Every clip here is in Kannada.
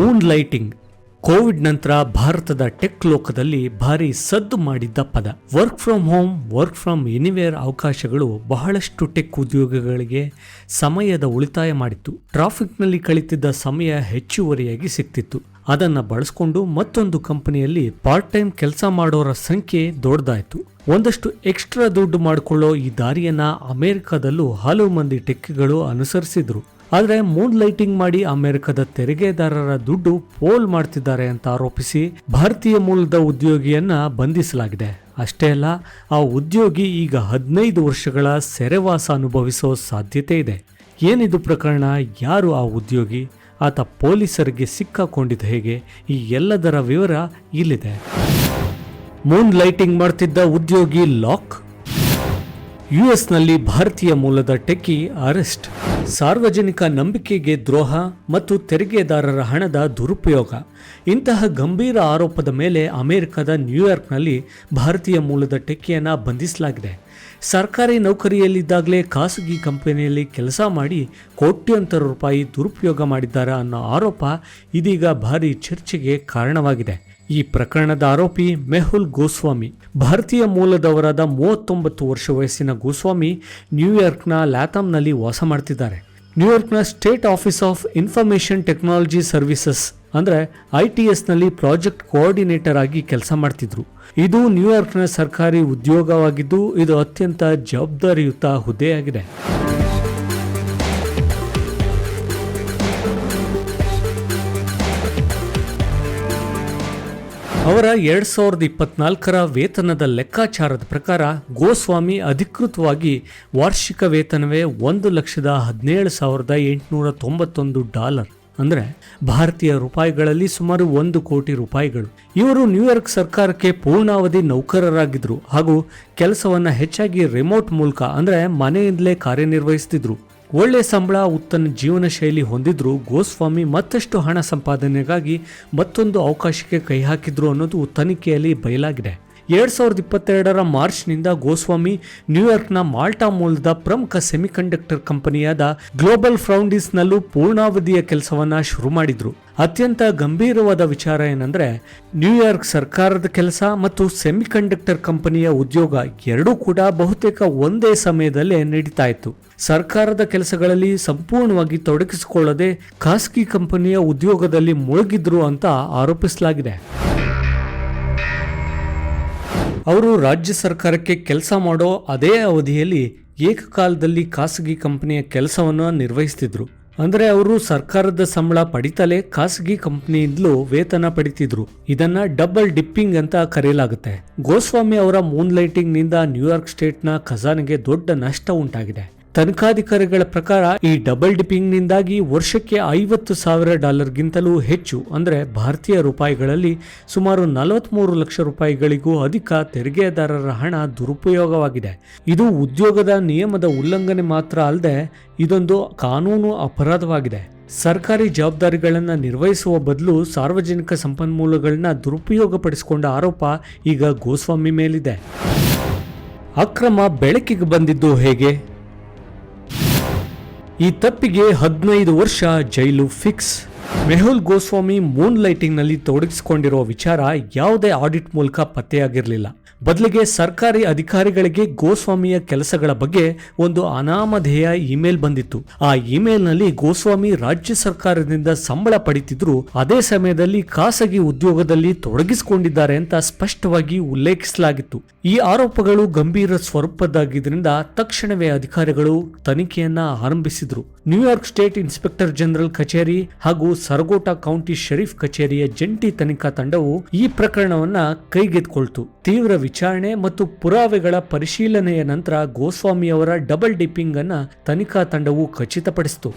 ಮೂನ್ ಲೈಟಿಂಗ್ ಕೋವಿಡ್ ನಂತರ ಭಾರತದ ಟೆಕ್ ಲೋಕದಲ್ಲಿ ಭಾರಿ ಸದ್ದು ಮಾಡಿದ್ದ ಪದ. Work from home, work from anywhere ಅವಕಾಶಗಳು ಬಹಳಷ್ಟು ಟೆಕ್ ಉದ್ಯೋಗಗಳಿಗೆ ಸಮಯದ ಉಳಿತಾಯ ಮಾಡಿತ್ತು. ಟ್ರಾಫಿಕ್ನಲ್ಲಿ ಕಳಿತಿದ್ದ ಸಮಯ ಹೆಚ್ಚುವರಿಯಾಗಿ ಸಿಕ್ತಿತ್ತು. ಅದನ್ನ ಬಳಸ್ಕೊಂಡು ಮತ್ತೊಂದು ಕಂಪನಿಯಲ್ಲಿ ಪಾರ್ಟ್ ಟೈಮ್ ಕೆಲಸ ಮಾಡೋರ ಸಂಖ್ಯೆ ದೊಡ್ಡದಾಯಿತು. ಒಂದಷ್ಟು ಎಕ್ಸ್ಟ್ರಾ ದುಡ್ಡು ಮಾಡಿಕೊಳ್ಳೋ ಈ ದಾರಿಯನ್ನ ಅಮೆರಿಕದಲ್ಲೂ ಹಲವು ಮಂದಿ ಟೆಕ್ಗಳು ಅನುಸರಿಸಿದ್ರು. ಆದರೆ ಮೂನ್ ಲೈಟಿಂಗ್ ಮಾಡಿ ಅಮೆರಿಕದ ತೆರಿಗೆದಾರರ ದುಡ್ಡು ಪೋಲ್ ಮಾಡ್ತಿದ್ದಾರೆ ಅಂತ ಆರೋಪಿಸಿ ಭಾರತೀಯ ಮೂಲದ ಉದ್ಯೋಗಿಯನ್ನ ಬಂಧಿಸಲಾಗಿದೆ. ಅಷ್ಟೇ ಅಲ್ಲ, ಆ ಉದ್ಯೋಗಿ ಈಗ ಹದಿನೈದು ವರ್ಷಗಳ ಸೆರೆವಾಸ ಅನುಭವಿಸೋ ಸಾಧ್ಯತೆ ಇದೆ. ಏನಿದು ಪ್ರಕರಣ, ಯಾರು ಆ ಉದ್ಯೋಗಿ, ಆತ ಪೊಲೀಸರಿಗೆ ಸಿಕ್ಕಾಕೊಂಡಿದ್ದ ಹೇಗೆ, ಈ ಎಲ್ಲದರ ವಿವರ ಇಲ್ಲಿದೆ. ಮೂನ್ ಲೈಟಿಂಗ್ ಮಾಡ್ತಿದ್ದ ಉದ್ಯೋಗಿ ಲಾಕ್? ಯುಎಸ್ನಲ್ಲಿ ಭಾರತೀಯ ಮೂಲದ ಟೆಕ್ಕಿ ಅರೆಸ್ಟ್. ಸಾರ್ವಜನಿಕ ನಂಬಿಕೆಗೆ ದ್ರೋಹ ಮತ್ತು ತೆರಿಗೆದಾರರ ಹಣದ ದುರುಪಯೋಗ. ಇಂತಹ ಗಂಭೀರ ಆರೋಪದ ಮೇಲೆ ಅಮೆರಿಕದ ನ್ಯೂಯಾರ್ಕ್ನಲ್ಲಿ ಭಾರತೀಯ ಮೂಲದ ಟೆಕ್ಕಿಯನ್ನು ಬಂಧಿಸಲಾಗಿದೆ. ಸರ್ಕಾರಿ ನೌಕರಿಯಲ್ಲಿದ್ದಾಗಲೇ ಖಾಸಗಿ ಕಂಪನಿಯಲ್ಲಿ ಕೆಲಸ ಮಾಡಿ ಕೋಟ್ಯಂತರ ರೂಪಾಯಿ ದುರುಪಯೋಗ ಮಾಡಿದ್ದಾರೆ ಅನ್ನೋ ಆರೋಪ ಇದೀಗ ಭಾರಿ ಚರ್ಚೆಗೆ ಕಾರಣವಾಗಿದೆ. ಈ ಪ್ರಕರಣದ ಆರೋಪಿ ಮೆಹುಲ್ ಗೋಸ್ವಾಮಿ. ಭಾರತೀಯ ಮೂಲದವರಾದ ಮೂವತ್ತೊಂಬತ್ತು ವರ್ಷ ವಯಸ್ಸಿನ ಗೋಸ್ವಾಮಿ ನ್ಯೂಯಾರ್ಕ್ನ ಲ್ಯಾಥಮ್ನಲ್ಲಿ ವಾಸ ಮಾಡ್ತಿದ್ದಾರೆ. ನ್ಯೂಯಾರ್ಕ್ನ state office of information technology services ಅಂದರೆ ಐ ಟಿ ಎಸ್ನಲ್ಲಿ ಪ್ರಾಜೆಕ್ಟ್ ಕೋಆರ್ಡಿನೇಟರ್ ಆಗಿ ಕೆಲಸ ಮಾಡ್ತಿದ್ರು. ಇದು ನ್ಯೂಯಾರ್ಕ್ನ ಸರ್ಕಾರಿ ಉದ್ಯೋಗವಾಗಿದ್ದು ಇದು ಅತ್ಯಂತ ಜವಾಬ್ದಾರಿಯುತ ಹುದ್ದೆಯಾಗಿದೆ. ಅವರ ಎರಡ್ ಸಾವಿರದ ಇಪ್ಪತ್ನಾಲ್ಕರ ವೇತನದ ಲೆಕ್ಕಾಚಾರದ ಪ್ರಕಾರ ಗೋಸ್ವಾಮಿ ಅಧಿಕೃತವಾಗಿ ವಾರ್ಷಿಕ ವೇತನವೇ ಒಂದು ಲಕ್ಷದ ಹದಿನೇಳು ಸಾವಿರದ ಎಂಟುನೂರ ತೊಂಬತ್ತೊಂದು ಡಾಲರ್ ಅಂದರೆ ಭಾರತೀಯ ರೂಪಾಯಿಗಳಲ್ಲಿ ಸುಮಾರು ಒಂದು ಕೋಟಿ ರೂಪಾಯಿಗಳು. ಇವರು ನ್ಯೂಯಾರ್ಕ್ ಸರ್ಕಾರಕ್ಕೆ ಪೂರ್ಣಾವಧಿ ನೌಕರರಾಗಿದ್ದರು ಹಾಗೂ ಕೆಲಸವನ್ನು ಹೆಚ್ಚಾಗಿ ರಿಮೋಟ್ ಮೂಲಕ ಅಂದರೆ ಮನೆಯಿಂದಲೇ ಕಾರ್ಯನಿರ್ವಹಿಸ್ತಿದ್ರು. ಒಳ್ಳೆ ಸಂಬಳ, ಉತ್ತಮ ಜೀವನ ಶೈಲಿ ಹೊಂದಿದ್ರು ಗೋಸ್ವಾಮಿ ಮತ್ತಷ್ಟು ಹಣ ಸಂಪಾದನೆಗಾಗಿ ಮತ್ತೊಂದು ಅವಕಾಶಕ್ಕೆ ಕೈ ಹಾಕಿದ್ರು ಅನ್ನೋದು ತನಿಖೆಯಲ್ಲಿ ಬಯಲಾಗಿದೆ. ಎರಡ್ ಸಾವಿರದ ಇಪ್ಪತ್ತೆರಡರ ಮಾರ್ಚ್ನಿಂದ ಗೋಸ್ವಾಮಿ ನ್ಯೂಯಾರ್ಕ್ನ ಮಾಲ್ಟಾ ಮೂಲದ ಪ್ರಮುಖ ಸೆಮಿಕಂಡಕ್ಟರ್ ಕಂಪನಿಯಾದ ಗ್ಲೋಬಲ್ ಫೌಂಡೀಸ್ನಲ್ಲೂ ಪೂರ್ಣಾವಧಿಯ ಕೆಲಸವನ್ನ ಶುರು ಮಾಡಿದ್ರು. ಅತ್ಯಂತ ಗಂಭೀರವಾದ ವಿಚಾರ ಏನಂದ್ರೆ, ನ್ಯೂಯಾರ್ಕ್ ಸರ್ಕಾರದ ಕೆಲಸ ಮತ್ತು ಸೆಮಿಕಂಡಕ್ಟರ್ ಕಂಪನಿಯ ಉದ್ಯೋಗ ಎರಡೂ ಕೂಡ ಬಹುತೇಕ ಒಂದೇ ಸಮಯದಲ್ಲೇ ನಡೀತಾ ಇತ್ತು. ಸರ್ಕಾರದ ಕೆಲಸಗಳಲ್ಲಿ ಸಂಪೂರ್ಣವಾಗಿ ತೊಡಗಿಸಿಕೊಳ್ಳದೆ ಖಾಸಗಿ ಕಂಪನಿಯ ಉದ್ಯೋಗದಲ್ಲಿ ಮುಳುಗಿದ್ರು ಅಂತ ಆರೋಪಿಸಲಾಗಿದೆ. ಅವರು ರಾಜ್ಯ ಸರ್ಕಾರಕ್ಕೆ ಕೆಲಸ ಮಾಡೋ ಅದೇ ಅವಧಿಯಲ್ಲಿ ಏಕಕಾಲದಲ್ಲಿ ಖಾಸಗಿ ಕಂಪನಿಯ ಕೆಲಸವನ್ನು ನಿರ್ವಹಿಸ್ತಿದ್ರು. ಅಂದರೆ ಅವರು ಸರ್ಕಾರದ ಸಂಬಳ ಪಡಿತಲೇ ಖಾಸಗಿ ಕಂಪನಿಯಿಂದಲೂ ವೇತನ ಪಡಿತಿದ್ರು. ಇದನ್ನ ಡಬಲ್ ಡಿಪ್ಪಿಂಗ್ ಅಂತ ಕರೆಯಲಾಗುತ್ತೆ. ಗೋಸ್ವಾಮಿ ಅವರ ಮೂನ್ ಲೈಟಿಂಗ್ನಿಂದ ನ್ಯೂಯಾರ್ಕ್ ಸ್ಟೇಟ್ನ ಖಜಾನೆಗೆ ದೊಡ್ಡ ನಷ್ಟ ಉಂಟಾಗಿದೆ. ತನಿಖಾಧಿಕಾರಿಗಳ ಪ್ರಕಾರ ಈ ಡಬಲ್ ಡಿಪ್ಪಿಂಗ್ ನಿಂದಾಗಿ ವರ್ಷಕ್ಕೆ ಐವತ್ತು ಸಾವಿರ ಡಾಲರ್ಗಿಂತಲೂ ಹೆಚ್ಚು, ಅಂದರೆ ಭಾರತೀಯ ರೂಪಾಯಿಗಳಲ್ಲಿ ಸುಮಾರು ನಲವತ್ಮೂರು ಲಕ್ಷ ರೂಪಾಯಿಗಳಿಗೂ ಅಧಿಕ ತೆರಿಗೆದಾರರ ಹಣ ದುರುಪಯೋಗವಾಗಿದೆ. ಇದು ಉದ್ಯೋಗದ ನಿಯಮದ ಉಲ್ಲಂಘನೆ ಮಾತ್ರ ಅಲ್ಲದೆ ಇದೊಂದು ಕಾನೂನು ಅಪರಾಧವಾಗಿದೆ. ಸರ್ಕಾರಿ ಜವಾಬ್ದಾರಿಗಳನ್ನು ನಿರ್ವಹಿಸುವ ಬದಲು ಸಾರ್ವಜನಿಕ ಸಂಪನ್ಮೂಲಗಳನ್ನ ದುರುಪಯೋಗಪಡಿಸಿಕೊಂಡ ಆರೋಪ ಈಗ ಗೋಸ್ವಾಮಿ ಮೇಲಿದೆ. ಅಕ್ರಮ ಬೆಳಕಿಗೆ ಬಂದಿದ್ದು ಹೇಗೆ? ಈ ತಪ್ಪಿಗೆ ಹದಿನೈದು ವರ್ಷ ಜೈಲು ಫಿಕ್ಸ್. ಮೆಹುಲ್ ಗೋಸ್ವಾಮಿ ಮೂನ್ ಲೈಟಿಂಗ್ನಲ್ಲಿ ತೊಡಗಿಸಿಕೊಂಡಿರುವ ವಿಚಾರ ಯಾವುದೇ ಆಡಿಟ್ ಮೂಲಕ ಪತ್ತೆಯಾಗಿರಲಿಲ್ಲ. ಬದಲಿಗೆ ಸರ್ಕಾರಿ ಅಧಿಕಾರಿಗಳಿಗೆ ಗೋಸ್ವಾಮಿಯ ಕೆಲಸಗಳ ಬಗ್ಗೆ ಒಂದು ಅನಾಮಧೇಯ ಇಮೇಲ್ ಬಂದಿತ್ತು. ಆ ಇಮೇಲ್ನಲ್ಲಿ ಗೋಸ್ವಾಮಿ ರಾಜ್ಯ ಸರ್ಕಾರದಿಂದ ಸಂಬಳ ಪಡಿತಿದ್ರು, ಅದೇ ಸಮಯದಲ್ಲಿ ಖಾಸಗಿ ಉದ್ಯೋಗದಲ್ಲಿ ತೊಡಗಿಸಿಕೊಂಡಿದ್ದಾರೆ ಅಂತ ಸ್ಪಷ್ಟವಾಗಿ ಉಲ್ಲೇಖಿಸಲಾಗಿತ್ತು. ಈ ಆರೋಪಗಳು ಗಂಭೀರ ಸ್ವರೂಪದ್ದಾಗಿದ್ದರಿಂದ ತಕ್ಷಣವೇ ಅಧಿಕಾರಿಗಳು ತನಿಖೆಯನ್ನ ಆರಂಭಿಸಿದ್ರು. New York state inspector general ಕಚೇರಿ ಹಾಗೂ ಸರಗೋಟಾ ಕೌಂಟಿ ಶರೀಫ್ ಕಚೇರಿಯ ಜಂಟಿ ತನಿಖಾ ತಂಡವು ಈ ಪ್ರಕರಣವನ್ನ ಕೈಗೆತ್ಕೊಳ್ತು ತೀವ್ರ ವಿಚಾರಣೆ ಮತ್ತು ಪುರಾವೆಗಳ ಪರಿಶೀಲನೆಯ ನಂತರ ಗೋಸ್ವಾಮಿ ಅವರ ಡಬಲ್ ಡಿಪ್ಪಿಂಗ್ ಅನ್ನ ತನಿಖಾ ತಂಡವು ಖಚಿತಪಡಿಸಿತು.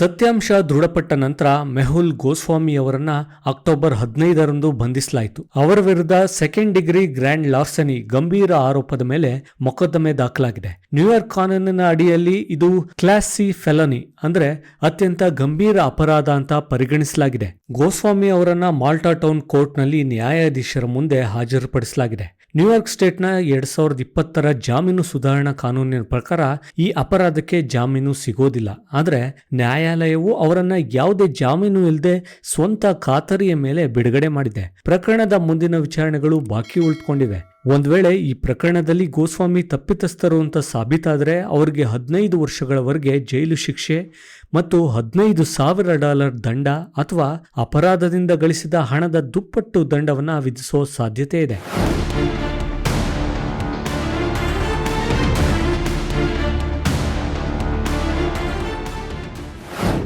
ಸತ್ಯಾಂಶ ದೃಢಪಟ್ಟ ನಂತರ ಮೆಹುಲ್ ಗೋಸ್ವಾಮಿ ಅವರನ್ನ ಅಕ್ಟೋಬರ್ ಹದಿನೈದರಂದು ಬಂಧಿಸಲಾಯಿತು. ಅವರ ವಿರುದ್ಧ ಸೆಕೆಂಡ್ ಡಿಗ್ರಿ ಗ್ರ್ಯಾಂಡ್ ಲಾರ್ಸನಿ ಗಂಭೀರ ಆರೋಪದ ಮೇಲೆ ಮೊಕದ್ದಮೆ ದಾಖಲಾಗಿದೆ. ನ್ಯೂಯಾರ್ಕ್ ಕಾನೂನಿನ ಅಡಿಯಲ್ಲಿ ಇದು ಕ್ಲಾಸ್ ಸಿ ಫೆಲನಿ ಅಂದ್ರೆ ಅತ್ಯಂತ ಗಂಭೀರ ಅಪರಾಧ ಅಂತ ಪರಿಗಣಿಸಲಾಗಿದೆ. ಗೋಸ್ವಾಮಿ ಅವರನ್ನ ಮಾಲ್ಟಾ ಟೌನ್ ಕೋರ್ಟ್ನಲ್ಲಿ ನ್ಯಾಯಾಧೀಶರ ಮುಂದೆ ಹಾಜರುಪಡಿಸಲಾಗಿದೆ. ನ್ಯೂಯಾರ್ಕ್ ಸ್ಟೇಟ್ನ ಎರಡ್ ಸಾವಿರದ ಇಪ್ಪತ್ತರ ಜಾಮೀನು ಸುಧಾರಣಾ ಕಾನೂನಿನ ಪ್ರಕಾರ ಈ ಅಪರಾಧಕ್ಕೆ ಜಾಮೀನು ಸಿಗೋದಿಲ್ಲ. ಆದರೆ ನ್ಯಾಯಾಲಯವು ಅವರನ್ನ ಯಾವುದೇ ಜಾಮೀನು ಇಲ್ಲದೆ ಸ್ವಂತ ಖಾತರಿಯ ಮೇಲೆ ಬಿಡುಗಡೆ ಮಾಡಿದೆ. ಪ್ರಕರಣದ ಮುಂದಿನ ವಿಚಾರಣೆಗಳು ಬಾಕಿ ಉಳಿದುಕೊಂಡಿವೆ. ಒಂದ್ ವೇಳೆ ಈ ಪ್ರಕರಣದಲ್ಲಿ ಗೋಸ್ವಾಮಿ ತಪ್ಪಿತಸ್ಥರು ಅಂತ ಸಾಬೀತಾದರೆ ಅವರಿಗೆ ಹದಿನೈದು ವರ್ಷಗಳವರೆಗೆ ಜೈಲು ಶಿಕ್ಷೆ ಮತ್ತು ಹದಿನೈದು ಸಾವಿರ ಡಾಲರ್ ದಂಡ ಅಥವಾ ಅಪರಾಧದಿಂದ ಗಳಿಸಿದ ಹಣದ ದುಪ್ಪಟ್ಟು ದಂಡವನ್ನು ವಿಧಿಸುವ ಸಾಧ್ಯತೆ ಇದೆ.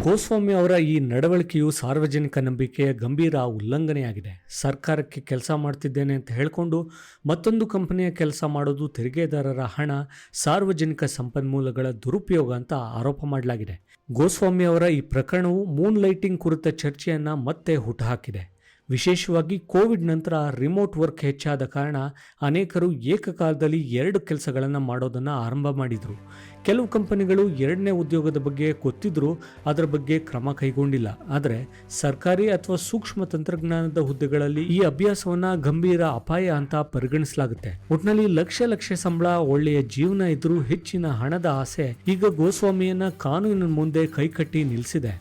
ಗೋಸ್ವಾಮಿ ಅವರ ಈ ನಡವಳಿಕೆಯು ಸಾರ್ವಜನಿಕ ನಂಬಿಕೆಯ ಗಂಭೀರ ಉಲ್ಲಂಘನೆಯಾಗಿದೆ. ಸರ್ಕಾರಕ್ಕೆ ಕೆಲಸ ಮಾಡ್ತಿದ್ದೇನೆ ಅಂತ ಹೇಳಿಕೊಂಡು ಮತ್ತೊಂದು ಕಂಪನಿಯ ಕೆಲಸ ಮಾಡೋದು ತೆರಿಗೆದಾರರ ಹಣ, ಸಾರ್ವಜನಿಕ ಸಂಪನ್ಮೂಲಗಳ ದುರುಪಯೋಗ ಅಂತ ಆರೋಪ ಮಾಡಲಾಗಿದೆ. ಗೋಸ್ವಾಮಿ ಅವರ ಈ ಪ್ರಕರಣವು ಮೂನ್ ಲೈಟಿಂಗ್ ಕುರಿತ ಚರ್ಚೆಯನ್ನ ಮತ್ತೆ ಹುಟ್ಟುಹಾಕಿದೆ. ವಿಶೇಷವಾಗಿ ಕೋವಿಡ್ ನಂತರ ರಿಮೋಟ್ ವರ್ಕ್ ಹೆಚ್ಚಾದ ಕಾರಣ ಅನೇಕರು ಏಕಕಾಲದಲ್ಲಿ ಎರಡು ಕೆಲಸಗಳನ್ನು ಮಾಡೋದನ್ನು ಆರಂಭ ಮಾಡಿದರು. ಕೆಲವು ಕಂಪನಿಗಳು ಎರಡನೇ ಉದ್ಯೋಗದ ಬಗ್ಗೆ ಗೊತ್ತಿದ್ದರೂ ಅದರ ಬಗ್ಗೆ ಕ್ರಮ ಕೈಗೊಂಡಿಲ್ಲ. ಆದರೆ ಸರ್ಕಾರಿ ಅಥವಾ ಸೂಕ್ಷ್ಮ ತಂತ್ರಜ್ಞಾನದ ಹುದ್ದೆಗಳಲ್ಲಿ ಈ ಅಭ್ಯಾಸವನ್ನು ಗಂಭೀರ ಅಪಾಯ ಅಂತ ಪರಿಗಣಿಸಲಾಗುತ್ತೆ. ಒಟ್ನಲ್ಲಿ ಲಕ್ಷ ಲಕ್ಷ ಸಂಬಳ, ಒಳ್ಳೆಯ ಜೀವನ ಇದ್ದರೂ ಹೆಚ್ಚಿನ ಹಣದ ಆಸೆ ಈಗ ಗೋಸ್ವಾಮಿಯನ್ನ ಕಾನೂನಿನ ಮುಂದೆ ಕೈಕಟ್ಟಿ ನಿಲ್ಲಿಸಿದೆ